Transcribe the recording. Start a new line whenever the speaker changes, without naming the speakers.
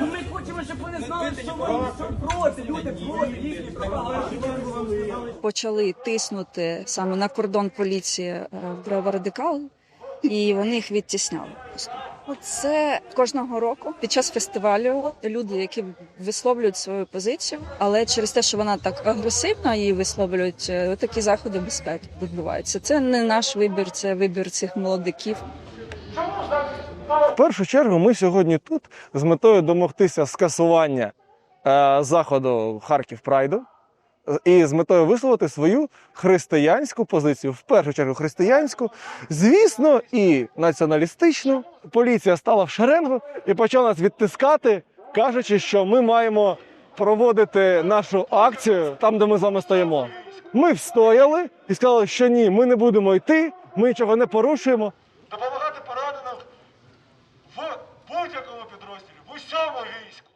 Ну ми хочемо, щоб вони знали, що вони проти, люди проти їхні
почали тиснути саме на кордон поліції е, праворадикали, і вони їх відтісняли. просто. Це кожного року під час фестивалю люди, які висловлюють свою позицію, але через те, що вона так агресивно її висловлюють, е, такі заходи безпеки відбуваються. Це не наш вибір, це вибір цих молодиків.
В першу чергу ми сьогодні тут з метою домогтися скасування е, заходу Харків Прайду і з метою висловити свою християнську позицію. В першу чергу християнську, звісно, і націоналістичну. Поліція стала в шеренгу і почала нас відтискати, кажучи, що ми маємо проводити нашу акцію там, де ми з вами стоїмо. Ми встояли і сказали, що ні, ми не будемо йти, ми нічого не порушуємо. підрозділів в усьому війську.